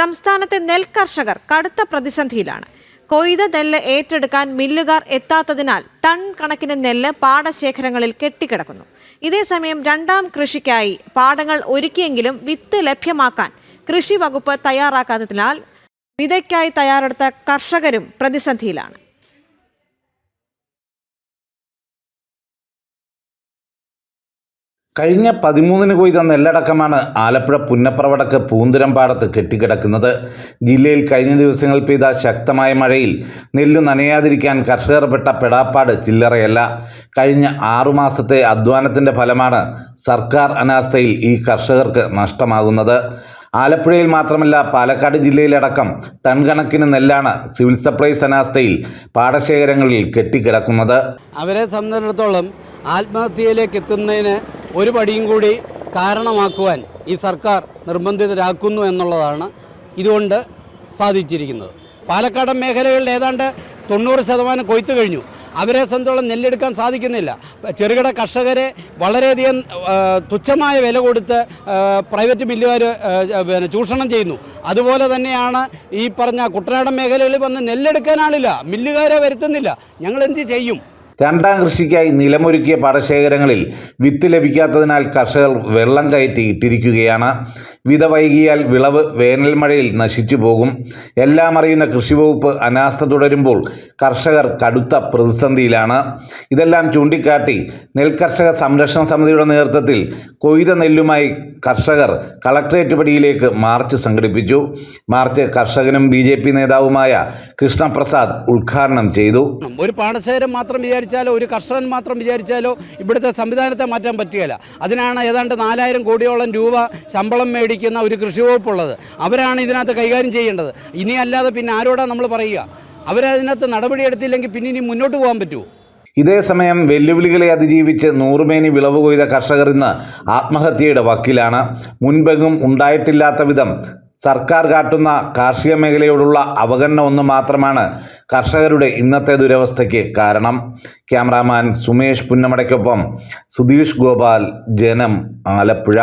സംസ്ഥാനത്തെ നെൽ കർഷകർ കടുത്ത പ്രതിസന്ധിയിലാണ്. കൊയ്ത നെല്ല് ഏറ്റെടുക്കാൻ മില്ലുകാർ എത്താത്തതിനാൽ ടൺ കണക്കിന് നെല്ല് പാടശേഖരങ്ങളിൽ കെട്ടിക്കിടക്കുന്നു. ഇതേസമയം രണ്ടാം കൃഷിക്കായി പാടങ്ങൾ ഒരുക്കിയെങ്കിലും വിത്ത് ലഭ്യമാക്കാൻ കൃഷി വകുപ്പ് തയ്യാറാക്കാത്തതിനാൽ വിതയ്ക്കായി തയ്യാറെടുത്ത കർഷകരും പ്രതിസന്ധിയിലാണ്. കഴിഞ്ഞ പതിമൂന്നിന് കൊയ്ത നെല്ലടക്കമാണ് ആലപ്പുഴ പുന്നപ്രവടക്ക് പൂന്തുരം പാടത്ത് കെട്ടിക്കിടക്കുന്നത്. ജില്ലയിൽ കഴിഞ്ഞ ദിവസങ്ങൾ പെയ്ത ശക്തമായ മഴയിൽ നെല്ല് നനയാതിരിക്കാൻ കർഷകർ പെട്ട പെടാപ്പാട് ചില്ലറയല്ല. കഴിഞ്ഞ ആറുമാസത്തെ അധ്വാനത്തിന്റെ ഫലമാണ് സർക്കാർ അനാസ്ഥയിൽ ഈ കർഷകർക്ക് നഷ്ടമാകുന്നത്. ആലപ്പുഴയിൽ മാത്രമല്ല പാലക്കാട് ജില്ലയിലടക്കം ടൺ കണക്കിന് നെല്ലാണ് സിവിൽ സപ്ലൈസ് അനാസ്ഥയിൽ പാടശേഖരങ്ങളിൽ കെട്ടിക്കിടക്കുന്നത്. അവരെ സംബന്ധിച്ചിടത്തോളം ആത്മഹത്യയിലേക്ക് എത്തുന്നതിന് ഒരു പടിയും കൂടി കാരണമാക്കുവാൻ ഈ സർക്കാർ നിർബന്ധിതരാക്കുന്നു എന്നുള്ളതാണ് ഇതുകൊണ്ട് സാധിച്ചിരിക്കുന്നത്. പാലക്കാടൻ മേഖലകളിൽ ഏതാണ്ട് തൊണ്ണൂറ് ശതമാനം കൊയ്ത്തു കഴിഞ്ഞു. അവരെ സംബന്ധിച്ചോളം നെല്ലെടുക്കാൻ സാധിക്കുന്നില്ല. ചെറുകിട കർഷകരെ വളരെയധികം തുച്ഛമായ വില കൊടുത്ത് പ്രൈവറ്റ് മില്ലുകാർ പിന്നെ ചൂഷണം ചെയ്യുന്നു. അതുപോലെ തന്നെയാണ് ഈ പറഞ്ഞ കുട്ടനാടൻ മേഖലകളിൽ വന്ന് നെല്ലെടുക്കാൻ ആളില്ല. മില്ലുകാരെ വരുത്തുന്നില്ല. ഞങ്ങൾ എന്ത് ചെയ്യും? രണ്ടാം കൃഷിക്കായി നിലമൊരുക്കിയ പാടശേഖരങ്ങളിൽ വിത്ത് ലഭിക്കാത്തതിനാൽ കർഷകർ വെള്ളം കയറ്റി ഇട്ടിരിക്കുകയാണ്. വിത വൈകിയാൽ വിളവ് വേനൽമഴയിൽ നശിച്ചു പോകും. എല്ലാം അറിയുന്ന കൃഷിവകുപ്പ് അനാസ്ഥ തുടരുമ്പോൾ കർഷകർ കടുത്ത പ്രതിസന്ധിയിലാണ്. ഇതെല്ലാം ചൂണ്ടിക്കാട്ടി നെൽകർഷക സംരക്ഷണ സമിതിയുടെ നേതൃത്വത്തിൽ കൊയ്ത നെല്ലുമായി കർഷകർ കളക്ട്രേറ്റ് പടിയിലേക്ക് മാർച്ച് സംഘടിപ്പിച്ചു. മാർച്ച് കർഷകനും ബി നേതാവുമായ കൃഷ്ണപ്രസാദ് ഉദ്ഘാടനം ചെയ്തു. ഒരു പാടശേഖരം മാത്രം വിചാരിച്ചാലോ ഒരു കർഷകൻ മാത്രം വിചാരിച്ചാലോ ഇവിടുത്തെ സംവിധാനത്തെ മാറ്റാൻ പറ്റുകയില്ല. അതിനാണ് ഏതാണ്ട് നാലായിരം കോടിയോളം രൂപ ശമ്പളം മേടിക്കുന്ന ഒരു കൃഷി വകുപ്പുള്ളത്. അവരാണ് ഇതിനകത്ത് കൈകാര്യം ചെയ്യേണ്ടത്. ഇനി അല്ലാതെ പിന്നെ ആരോടാണ് നമ്മൾ പറയുക? അവരതിനകത്ത് നടപടിയെടുത്തില്ലെങ്കിൽ പിന്നെ ഇനി മുന്നോട്ട് പോകാൻ പറ്റുമോ? ഇതേസമയം വെല്ലുവിളികളെ അതിജീവിച്ച് നൂറുമേനി വിളവ് കൊയ്ത കർഷകർ ഇന്ന് ആത്മഹത്യയുടെ വക്കിലാണ്. മുൻപെങ്ങും ഉണ്ടായിട്ടില്ലാത്ത വിധം സർക്കാർ കാട്ടുന്ന കാർഷിക മേഖലയോടുള്ള അവഗണന ഒന്ന് മാത്രമാണ് കർഷകരുടെ ഇന്നത്തെ ദുരവസ്ഥയ്ക്ക് കാരണം. ക്യാമറാമാൻ സുമേഷ് പുന്നമടയ്ക്കൊപ്പം സുധീഷ് ഗോപാൽ ജനം ആലപ്പുഴ.